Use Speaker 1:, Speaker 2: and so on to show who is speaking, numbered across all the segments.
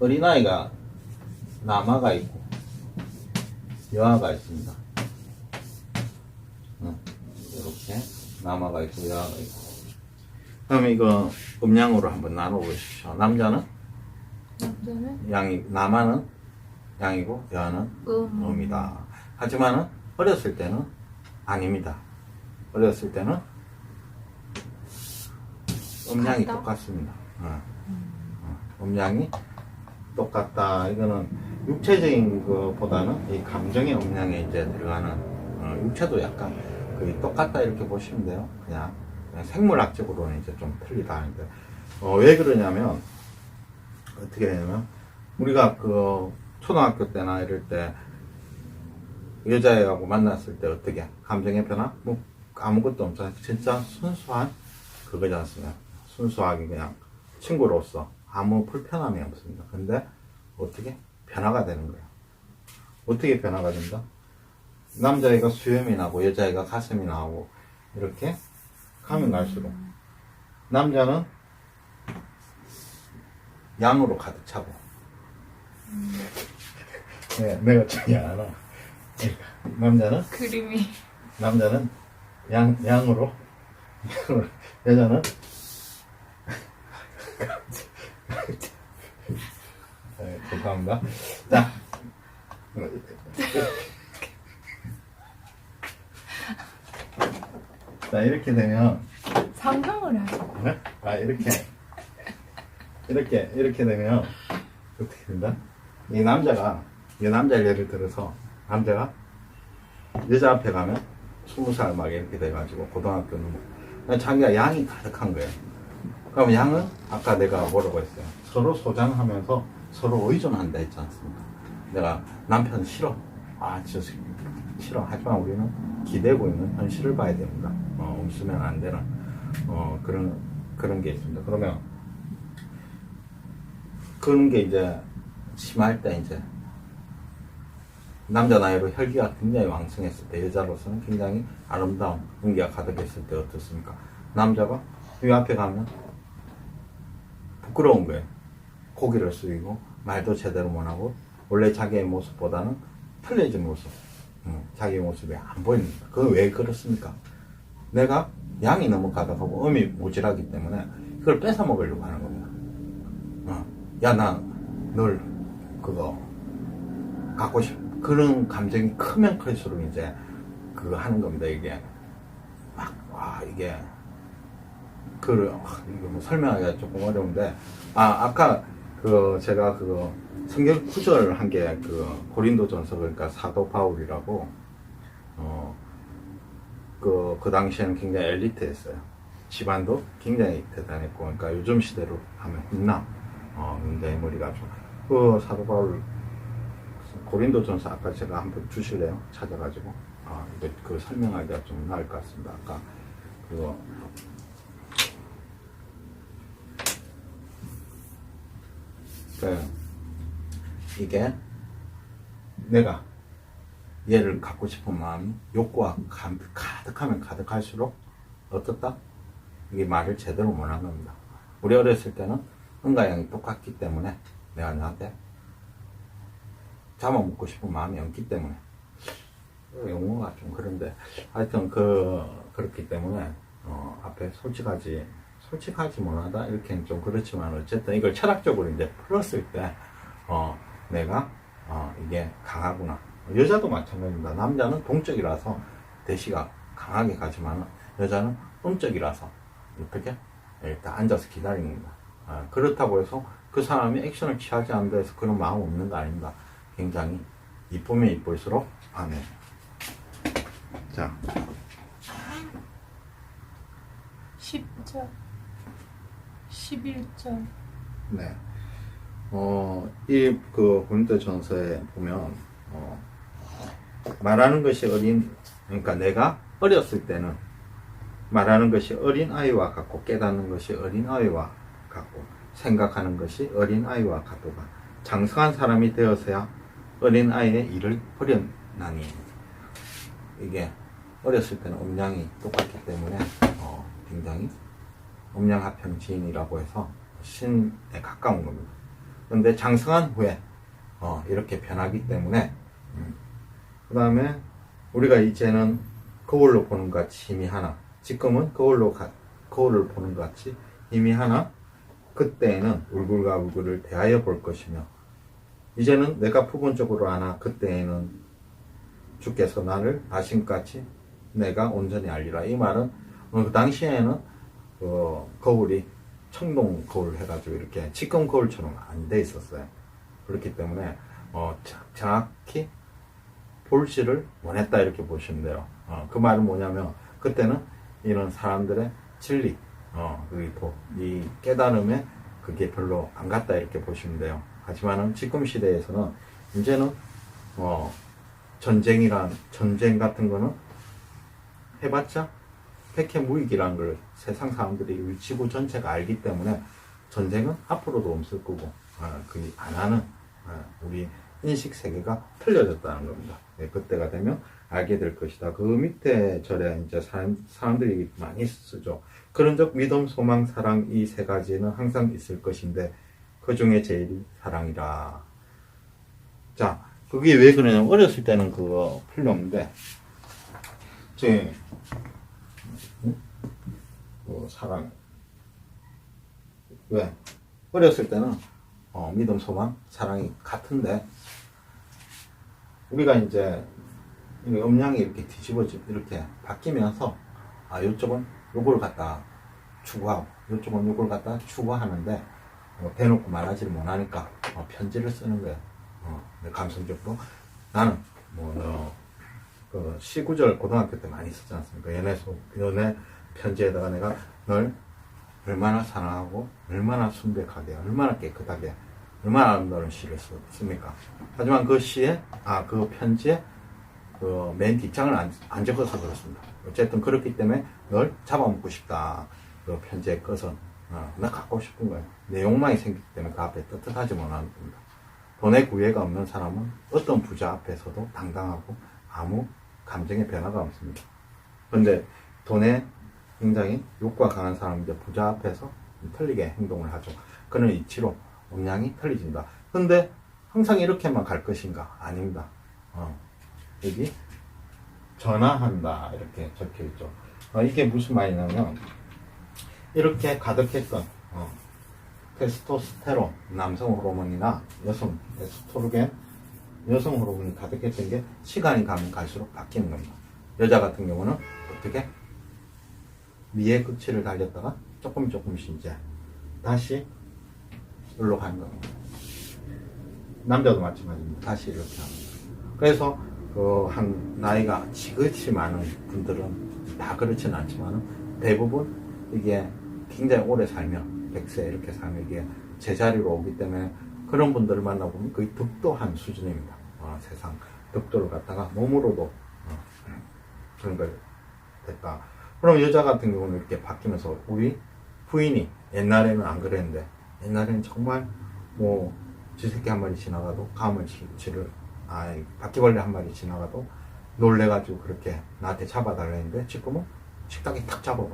Speaker 1: 어린아이가 남아가 있고 여아가 있습니다. 어, 이렇게 남아가 있고 여아가 있고. 그럼 이거 음양으로 한번 나눠보십시오. 남자는
Speaker 2: 남자는
Speaker 1: 양이 남아는 양이고 여아는
Speaker 2: 음.
Speaker 1: 음이다. 하지만은 어렸을 때는 아닙니다. 어렸을 때는 음량이
Speaker 2: 같다?
Speaker 1: 똑같습니다. 어. 어, 음량이 똑같다. 이거는 육체적인 것보다는 이 감정의 음량에 이제 들어가는 어, 육체도 약간 거의 똑같다 이렇게 보시면 돼요. 그냥, 그냥 생물학적으로는 이제 좀 틀리다 하는데 어, 왜 그러냐면 어떻게 되냐면 우리가 그 초등학교 때나 이럴 때 여자애하고 만났을 때 어떻게 감정의 변화? 뭐 아무것도 없잖아요. 진짜 순수한 그거지 않습니까? 순수하게 그냥 친구로서 아무 불편함이 없습니다. 근데 어떻게 변화가 되는 거예요? 어떻게 변화가 된다? 남자애가 수염이 나고 여자애가 가슴이 나오고 이렇게 가면 갈수록 남자는 양으로 가득 차고 네, 내가 저기 안 와. 남자는
Speaker 2: 그림이
Speaker 1: 남자는 양 양으로. 여자는 네, 죄송합니다. 자, 자 이렇게 되면
Speaker 2: 상상을 해.
Speaker 1: 네? 아 이렇게 이렇게 이렇게 되면 어떻게 된다? 이 남자가 이 남자 예를 들어서 남자가 여자 앞에 가면 스무 살 막 이렇게 돼가지고 고등학교는 뭐 자기가 양이 가득한 거예요. 그럼 양은 아까 내가 뭐라고 했어요? 서로 소장하면서 서로 의존한다 했지 않습니까? 내가 남편 싫어. 아, 진짜 싫어. 하지만 우리는 기대고 있는 현실을 봐야 됩니다. 어, 웃으면 안 되는 어, 그런 그런 게 있습니다. 그러면 그런 게 이제 심할 때 이제 남자 나이로 혈기가 굉장히 왕성했을 때 여자로서는 굉장히 아름다운 은기가 가득했을 때 어떻습니까? 남자가 이 앞에 가면 부끄러운 거예요. 고개를 숙이고 말도 제대로 못하고 원래 자기의 모습보다는 틀려진 모습 음, 자기 모습이 안 보입니다. 그건 왜 그렇습니까? 내가 양이 너무 가득하고 음이 모질하기 때문에 그걸 뺏어 먹으려고 하는 겁니다. 어, 야, 나 널 그거 갖고 싶 그런 감정이 크면 클수록 이제 그거 하는 겁니다. 이게 막, 와, 이게 그 이거 뭐 설명하기가 조금 어려운데 아 아까 그 제가 그거 성경 구절 한 게 그 고린도전서 그러니까 사도 바울이라고 어그 그 당시에는 굉장히 엘리트했어요. 집안도 굉장히 대단했고 그러니까 요즘 시대로 하면 훈남 어 굉장히 머리가 좀그 사도 바울 고린도전서 아까 제가 한번 주실래요? 찾아가지고. 아 그 설명하기가 좀 나을 것 같습니다. 아까 그거 그 이게 내가 얘를 갖고 싶은 마음이 욕구가 가- 가득하면 가득할수록 어떻다? 이게 말을 제대로 못한 겁니다. 우리 어렸을 때는 은가 양이 똑같기 때문에 내가 너한테 잡아먹고 싶은 마음이 없기 때문에 용어가 좀 그런데 하여튼 그 그렇기 때문에 어, 앞에 솔직하지 솔직하지 못하다? 이렇게는 좀 그렇지만 어쨌든 이걸 철학적으로 이제 풀었을 때 어, 내가 어, 이게 강하구나. 여자도 마찬가지입니다. 남자는 동적이라서 대시가 강하게 가지만 여자는 음적이라서 어떻게? 일단 앉아서 기다리는 겁니다. 아, 그렇다고 해서 그 사람이 액션을 취하지 않는다 해서 그런 마음 없는 거 아닙니다. 굉장히 이쁘면 이쁠수록 안해. 자.
Speaker 2: 10절 11절
Speaker 1: 네. 어, 이, 그, 고린도 전서에 보면, 어, 말하는 것이 어린, 그러니까 내가 어렸을 때는 말하는 것이 어린 아이와 같고, 깨닫는 것이 어린 아이와 같고, 생각하는 것이 어린 아이와 같도다. 장성한 사람이 되어서야 어린 아이의 일을 버렸나니. 이게 어렸을 때는 음량이 똑같기 때문에, 어, 굉장히 음양합평 지인이라고 해서 신에 가까운 겁니다. 그런데 장성한 후에 어, 이렇게 변하기 때문에 그 다음에 우리가 이제는 거울로 보는 것 같이 힘이 하나 지금은 거울로 가- 거울을 보는 것 같이 힘이 하나 그때에는 울굴과 울굴을 대하여 볼 것이며 이제는 내가 부분적으로 아나 그때에는 주께서 나를 아신 것 같이 내가 온전히 알리라 이 말은 어, 그 당시에는 그 거울이 청동 거울 해가지고 이렇게 지금 거울처럼 안 돼 있었어요 그렇기 때문에 어, 자- 정확히 볼시를 원했다 이렇게 보시면 돼요. 어, 그 말은 뭐냐면 그때는 이런 사람들의 진리, 어, 이, 도- 이 깨달음에 그게 별로 안 갔다 이렇게 보시면 돼요. 하지만은 지금 시대에서는 이제는 어, 전쟁이란 전쟁 같은 거는 해봤자 백해 무익이라는 걸 세상 사람들이 이 지구 전체가 알기 때문에 전쟁은 앞으로도 없을 거고 어, 그안 하는 어, 우리 인식 세계가 틀려졌다는 겁니다. 네, 그때가 되면 알게 될 것이다. 그 밑에 절에 이제 사람, 사람들이 많이 쓰죠. 그런적 믿음, 소망, 사랑 이 세 가지는 항상 있을 것인데 그 중에 제일이 사랑이라. 자, 그게 왜 그러냐면 어렸을 때는 그거 없는데 제그 사랑 왜 어렸을 때는 어, 믿음, 소망, 사랑이 같은데 우리가 이제 이 음량이 이렇게 뒤집어지 이렇게 바뀌면서 아 이쪽은 요걸 갖다 추구하고 이쪽은 요걸 갖다 추구하는데 어, 대놓고 말하지를 못하니까 어, 편지를 쓰는 거예요. 어, 내 감성적으로 나는 뭐 어, 그 시구절 고등학교 때 많이 쓰지 않습니까? 연애 소 연애 편지에다가 내가 널 얼마나 사랑하고 얼마나 순백하게 얼마나 깨끗하게 얼마나 아름다운 시를 씁- 씁니까? 하지만 그 시에 아 그 편지에 그 맨 뒷장을 안, 안 적어서 그렇습니다. 어쨌든 그렇기 때문에 널 잡아먹고 싶다. 그 편지의 끝은 어, 나 갖고 싶은 거예요. 내용만이 생기기 때문에 그 앞에 떳떳하지 못하는 겁니다. 돈의 구애가 없는 사람은 어떤 부자 앞에서도 당당하고 아무 감정의 변화가 없습니다. 그런데 돈에 굉장히 욕과 강한 사람은 이제 부자 앞에서 틀리게 행동을 하죠. 그는 이치로 음량이 틀리진다. 근데 항상 이렇게만 갈 것인가? 아닙니다. 어, 여기 전화한다 이렇게 적혀 있죠. 어, 이게 무슨 말이냐면 이렇게 가득했던 어, 테스토스테론 남성 호르몬이나 여성 에스트로겐 여성 호르몬이 가득했던 게 시간이 가면 갈수록 바뀌는 겁니다. 여자 같은 경우는 어떻게 위의 끝을 달렸다가 조금 조금씩 이제 다시 여기로 가는 겁니다. 남자도 마찬가지입니다. 다시 이렇게 합니다. 그래서 그 한 나이가 지긋이 많은 분들은 다 그렇지는 않지만 대부분 이게 굉장히 오래 살면 100세 이렇게 살면 이게 제자리로 오기 때문에 그런 분들을 만나보면 거의 득도한 수준입니다. 어, 세상 득도를 갖다가 몸으로도 어, 그런 걸 됐다. 그럼 여자 같은 경우는 이렇게 바뀌면서 우리 부인이 옛날에는 안 그랬는데 옛날에는 정말 뭐 쥐새끼 한 마리 지나가도 가물 치를 아 바퀴벌레 한 마리 지나가도 놀래가지고 그렇게 나한테 잡아달라 했는데 지금은 식탁에 탁 잡아봐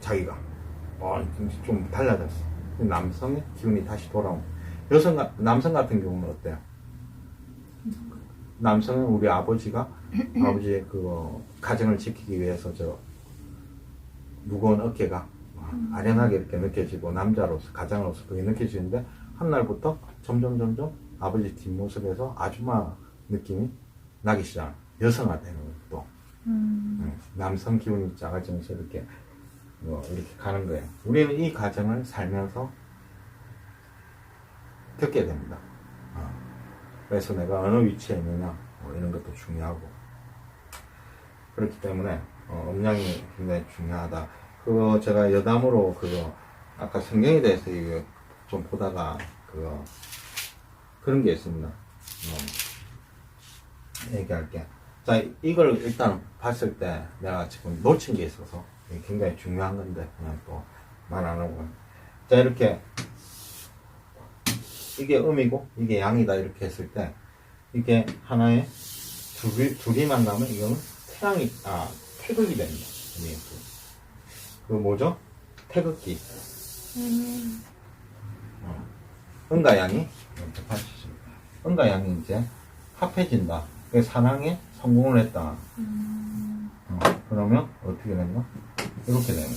Speaker 1: 자기가. 어, 좀- 좀 달라졌어. 남성의 기운이 다시 돌아온. 여성 가- 남성 같은 경우는 어때요? 남성은 우리 아버지가 아버지의 그 가정을 지키기 위해서 저 무거운 어깨가 아련하게 이렇게 느껴지고 남자로서 가장으로서 그게 느껴지는데 한 날부터 점점 점점 아버지 뒷모습에서 아줌마 느낌이 나기 시작 여성화되는 또
Speaker 2: 음.
Speaker 1: 음, 남성 기운이 작아지면서 이렇게 뭐 이렇게 가는 거예요. 우리는 이 과정을 살면서 겪게 됩니다. 어. 그래서 내가 어느 위치에 있느냐 뭐 이런 것도 중요하고 그렇기 때문에 어, 음량이 굉장히 중요하다. 그거 제가 여담으로 그거 아까 성경에 대해서 이거 좀 보다가 그거 그런 게 있습니다. 어, 얘기할게. 자, 이걸 일단 봤을 때 내가 지금 놓친 게 있어서 굉장히 중요한 건데 그냥 또 말 안 하고. 자, 이렇게 이게 음이고 이게 양이다 이렇게 했을 때 이게 하나의 둘이, 둘이 만나면 이거는 태양이, 아, 태극이 됩니다. 이게 그 뭐죠? 태극기.
Speaker 2: 음.
Speaker 1: 어. 은과 양이 이렇게 받치죠. 은과 양이 이제 합해진다. 그 사랑에 성공을 했다.
Speaker 2: 음.
Speaker 1: 어, 그러면 어떻게 되는 거? 이렇게 되는 거.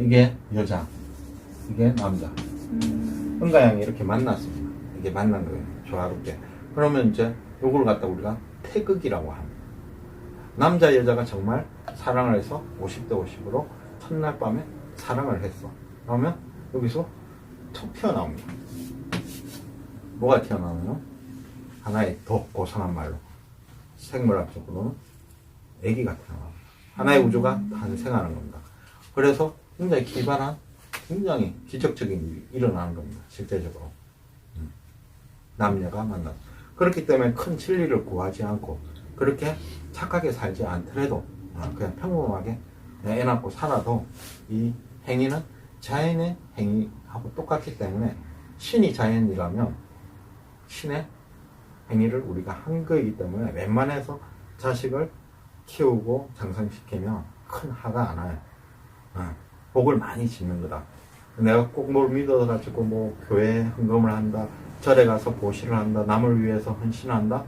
Speaker 1: 이게 여자, 이게 남자.
Speaker 2: 음.
Speaker 1: 은과 양이 이렇게 만났습니다. 이게 만난 거예요. 조화롭게. 그러면 이제 요걸 갖다 우리가 태극이라고 합니다. 남자, 여자가 정말 사랑을 해서 50대 50으로 첫날 밤에 사랑을 했어. 그러면 여기서 툭 튀어나옵니다. 뭐가 튀어나오나요? 하나의 더 고상한 말로 생물학적으로는 아기가 튀어나옵니다. 하나의 우주가 탄생하는 겁니다. 그래서 굉장히 기발한 굉장히 기적적인 일이 일어나는 겁니다. 실제적으로. 음. 남녀가 만나서. 그렇기 때문에 큰 진리를 구하지 않고 그렇게 착하게 살지 않더라도 어, 그냥 평범하게 애 낳고 살아도 이 행위는 자연의 행위하고 똑같기 때문에 신이 자연이라면 신의 행위를 우리가 한 거이기 때문에 웬만해서 자식을 키우고 장성시키면 큰 화가 안 와요. 어, 복을 많이 짓는 거다. 내가 꼭 뭘 믿어가지고 뭐 교회에 헌금을 한다, 절에 가서 보시를 한다, 남을 위해서 헌신한다.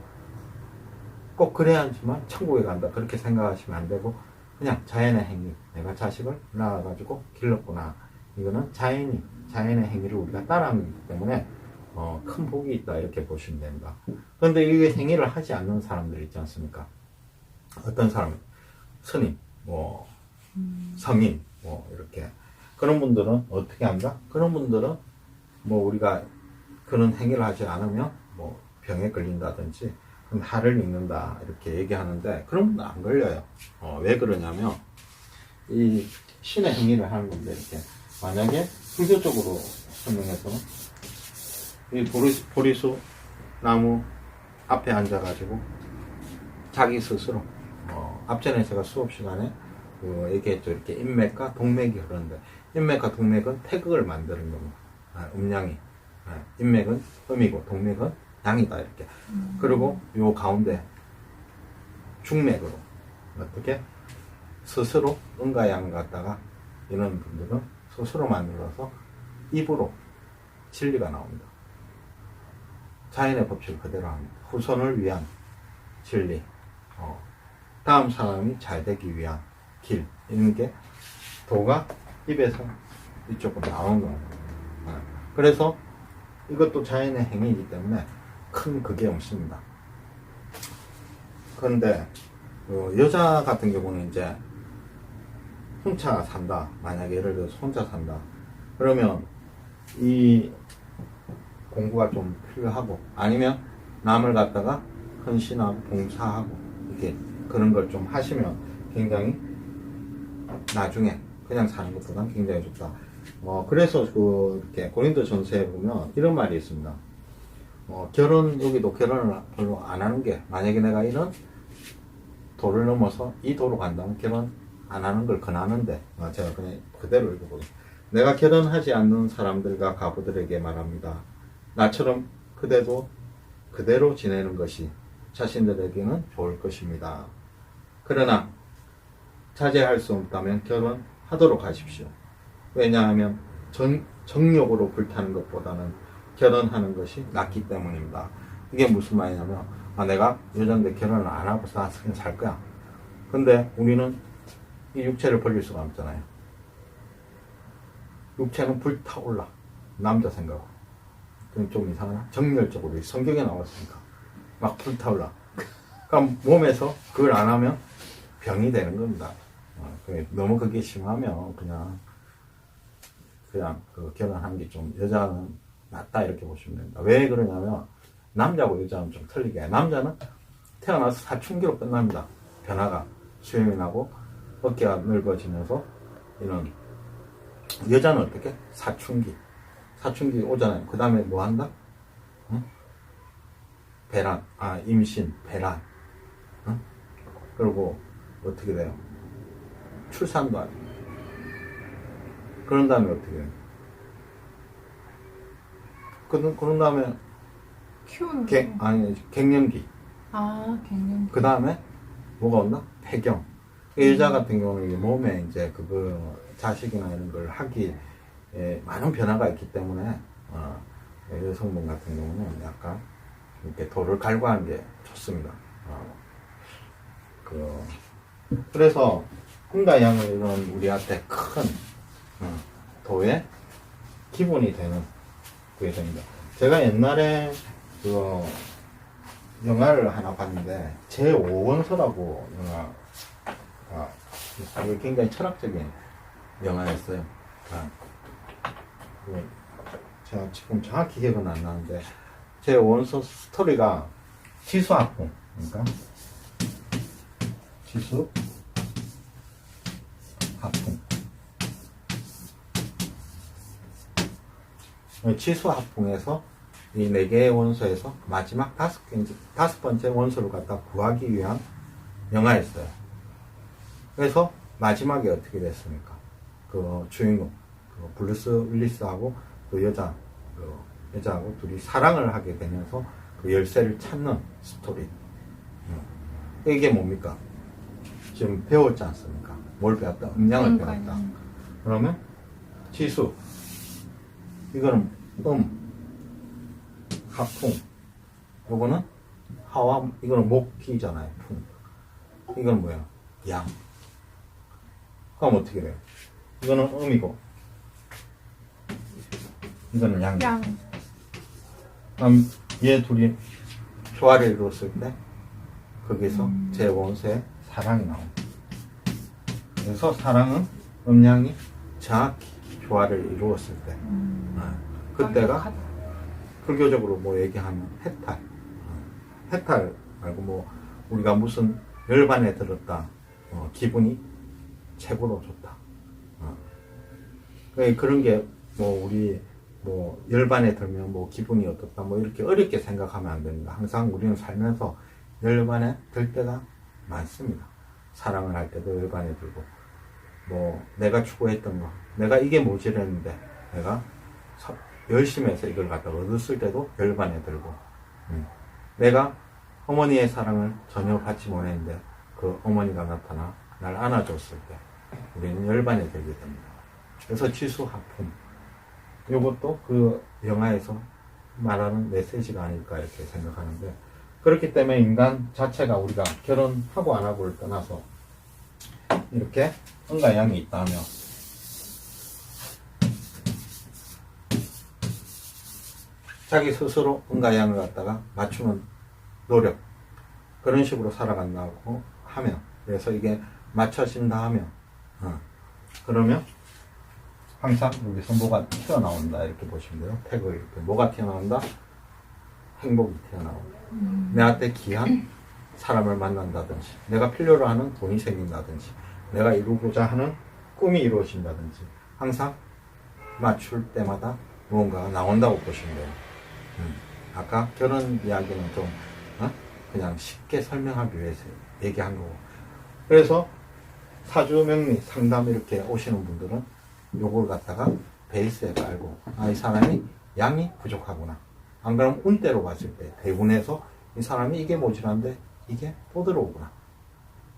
Speaker 1: 꼭 그래야 하지만 천국에 간다. 그렇게 생각하시면 안 되고 그냥 자연의 행위. 내가 자식을 낳아가지고 길렀구나. 이거는 자연이 자연의 행위를 우리가 따라하는 거기 때문에 어, 큰 복이 있다 이렇게 보시면 됩니다. 그런데 이게 행위를 하지 않는 사람들 있지 않습니까? 어떤 사람, 스님, 뭐 성인, 뭐 이렇게 그런 분들은 어떻게 한다? 그런 분들은 뭐 우리가 그런 행위를 하지 않으면 뭐 병에 걸린다든지 하를 읽는다 이렇게 얘기하는데 그런 분은 안 걸려요. 어, 왜 그러냐면 이 신의 행위를 하는 건데 이렇게 만약에 불교적으로 설명해서 이 보리수, 보리수 나무 앞에 앉아가지고 자기 스스로 어, 앞전에 제가 수업 시간에 그 얘기했죠 이렇게 인맥과 동맥이 흐르는데 인맥과 동맥은 태극을 만드는 겁니다. 아, 음양이 아, 인맥은 음이고 동맥은 양이다 이렇게 그리고 요 가운데 중맥으로 어떻게 스스로 음과 양 갖다가 이런 분들은 스스로 만들어서 입으로 진리가 나옵니다. 자연의 법칙을 그대로 합니다. 후손을 위한 진리, 어, 다음 사람이 잘 되기 위한 길, 이런 게 도가 입에서 이쪽으로 겁니다. 어, 그래서 이것도 자연의 행위이기 때문에 큰 그게 없습니다. 그런데 어, 여자 같은 경우는 이제 혼자 산다. 만약에 예를 들어서 혼자 산다. 그러면 이 공부가 좀 필요하고 아니면 남을 갖다가 헌신하고 봉사하고 이렇게 그런 걸 좀 하시면 굉장히 나중에 그냥 사는 것보다는 굉장히 좋다. 어, 그래서 그 이렇게 고린도 전서에 보면 이런 말이 있습니다. 어, 결혼, 여기도 결혼을 별로 안 하는 게, 만약에 내가 이런 도를 넘어서 이 도로 간다면 결혼 안 하는 걸 권하는데, 어, 제가 그냥 그대로 읽어보겠습니다. 내가 결혼하지 않는 사람들과 가부들에게 말합니다. 나처럼 그대도 그대로 지내는 것이 자신들에게는 좋을 것입니다. 그러나 자제할 수 없다면 결혼하도록 하십시오. 왜냐하면 정, 정욕으로 불타는 것보다는 결혼하는 것이 낫기 때문입니다. 이게 무슨 말이냐면 아, 내가 여자인데 결혼을 안 하고 나 그냥 살 거야. 근데 우리는 이 육체를 버릴 수가 없잖아요. 육체는 불타올라. 남자 생각으로. 좀 이상하나? 정열적으로 성경에 나왔으니까 막 불타올라. 그럼 몸에서 그걸 안 하면 병이 되는 겁니다. 어, 너무 그게 심하면 그냥 그냥 그 결혼하는 게좀 여자는 낫다 이렇게 보시면 됩니다. 왜 그러냐면 남자하고 여자는 좀 틀리게. 남자는 태어나서 사춘기로 끝납니다. 변화가 수염이 나고 어깨가 넓어지면서 이런 여자는 어떻게 사춘기 사춘기 오잖아요. 그 다음에 뭐 한다? 응? 배란 아 임신 배란 응? 그리고 어떻게 돼요? 출산도 안 돼요. 그런 다음에 어떻게 해요? 그런, 그런 다음에
Speaker 2: 키우는
Speaker 1: 갱,
Speaker 2: 거.
Speaker 1: 아니 갱년기
Speaker 2: 아, 갱년.
Speaker 1: 그 다음에 뭐가 온다? 폐경 그 여자 같은 경우는 이제 몸에 이제 그거 자식이나 이런 걸 하기 예, 많은 변화가 있기 때문에 어, 여성분 같은 경우는 약간 이렇게 돌을 갈구하는 게 좋습니다. 어, 그 그래서 흥가 양은 우리한테 큰 어, 도의 기본이 되는 그게 됩니다. 제가 옛날에 그 영화를 하나 봤는데 제 5원서라고 영화가 있어요. 굉장히 철학적인 영화였어요. 아, 그 제가 지금 정확히 기억은 안 나는데 제 원서 스토리가 지수학풍 그러니까 지수 학풍 지수 학풍에서 이 네 개의 원소에서 마지막 다섯 개 다섯 번째 원소를 갖다 구하기 위한 영화였어요. 그래서 마지막에 어떻게 됐습니까? 그 주인공 그 블루스 윌리스하고 그 여자 그 여자하고 둘이 사랑을 하게 되면서 그 열쇠를 찾는 스토리. 음. 이게 뭡니까? 지금 배웠지 않습니까? 뭘 배웠다? 음량을 배웠다. 그러면 지수 이거는 음 하풍. 요거는 하와 이거는 목기잖아요 풍. 이거는 뭐야? 양. 그럼 어떻게 돼요? 이거는 음이고. 이거는 양이고
Speaker 2: 양.
Speaker 1: 그럼 얘 둘이 조화를 이루었을 때 거기서
Speaker 2: 음.
Speaker 1: 제 원소에 사랑이 나옵니다. 그래서 사랑은 음양이 정확히 조화를 이루었을 때
Speaker 2: 음.
Speaker 1: 아, 그때가. 불교적으로 뭐 얘기하면 해탈 어, 해탈 말고 뭐 우리가 무슨 열반에 들었다 어, 기분이 최고로 좋다 어. 그러니까 그런 게 뭐 우리 뭐 열반에 들면 뭐 기분이 어떻다 뭐 이렇게 어렵게 생각하면 안 됩니다. 항상 우리는 살면서 열반에 들 때가 많습니다. 사랑을 할 때도 열반에 들고 뭐 내가 추구했던 거 내가 이게 모질했는데 내가 서- 열심히 해서 이걸 갖다 얻었을 때도 열반에 들고 음. 내가 어머니의 사랑을 전혀 받지 못했는데 그 어머니가 나타나 날 안아줬을 때 우리는 열반에 들게 됩니다. 그래서 지수하품 이것도 그 영화에서 말하는 메시지가 아닐까 이렇게 생각하는데 그렇기 때문에 인간 자체가 우리가 결혼하고 안 하고를 떠나서 이렇게 응가 양이 있다면 자기 스스로 응가 양을 갖다가 맞추는 노력 그런 식으로 살아간다고 하면 그래서 이게 맞춰진다 하면 어, 그러면 항상 여기서 뭐가 튀어나온다 이렇게 보시면 돼요. 태그 이렇게 뭐가 튀어나온다? 행복이 튀어나온다.
Speaker 2: 음.
Speaker 1: 내한테 귀한 사람을 만난다든지 내가 필요로 하는 돈이 생긴다든지 내가 이루고자 하는 꿈이 이루어진다든지 항상 맞출 때마다 무언가가 나온다고 보시면 돼요 음. 아까 결혼 이야기는 좀 어? 그냥 쉽게 설명하기 위해서 얘기한 거고 그래서 사주명리 상담 이렇게 오시는 분들은 요걸 갖다가 베이스에 깔고 아 이 사람이 양이 부족하구나 안 그러면 운대로 봤을 때 대운에서 이 사람이 이게 모질한데 이게 또 들어오구나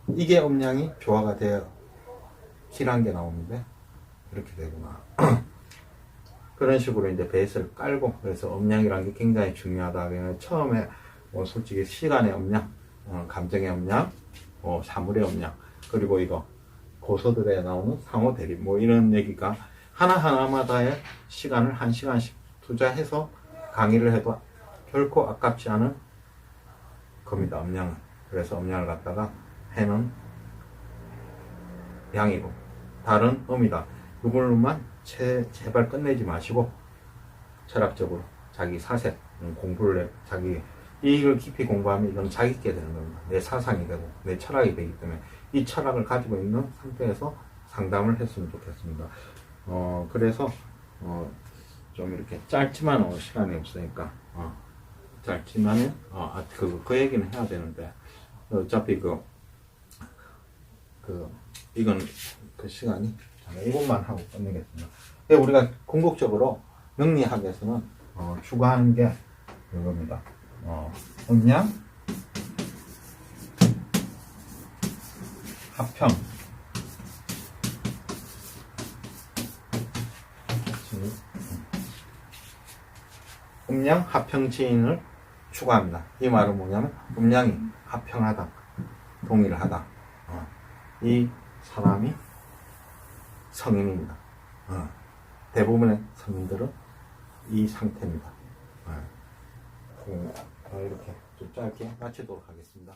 Speaker 1: 이게 음량이 조화가 되어 실한 게 나오는데 이렇게 되구나 그런 식으로 이제 베이스를 깔고 그래서 음량이라는 게 굉장히 중요하다. 처음에 뭐 솔직히 시간의 음량 어, 감정의 음량 뭐 사물의 음량 그리고 이거 고서들에 나오는 상호 대립 뭐 이런 얘기가 하나하나마다의 시간을 한 시간씩 투자해서 강의를 해도 결코 아깝지 않은 겁니다 음량은. 그래서 음량을 갖다가 해는 양이고 다른 음이다. 이걸로만 제, 제발 끝내지 마시고 철학적으로 자기 사색 음, 공부를 해 자기 이걸 깊이 공부하면 이건 자기게 되는 겁니다. 내 사상이 되고 내 철학이 되기 때문에 이 철학을 가지고 있는 상태에서 상담을 했으면 좋겠습니다. 어 그래서 어, 좀 이렇게 짧지만 어, 시간이 없으니까 어, 짧지만은 어, 아, 그, 그 얘기는 해야 되는데 어차피 그, 그 이건 그 시간이 이것만 하고 끝내겠습니다. 근데 우리가 궁극적으로 명리학에서는 어, 추구하는 게 이겁니다. 어, 음양, 합평, 음양 합평 지인을 추구합니다. 이 말은 뭐냐면 음양이 합평하다, 동일하다. 어. 이 사람이 성인입니다. 어. 대부분의 성인들은 이 상태입니다. 어. 어, 이렇게 좀 짧게 마치도록 하겠습니다.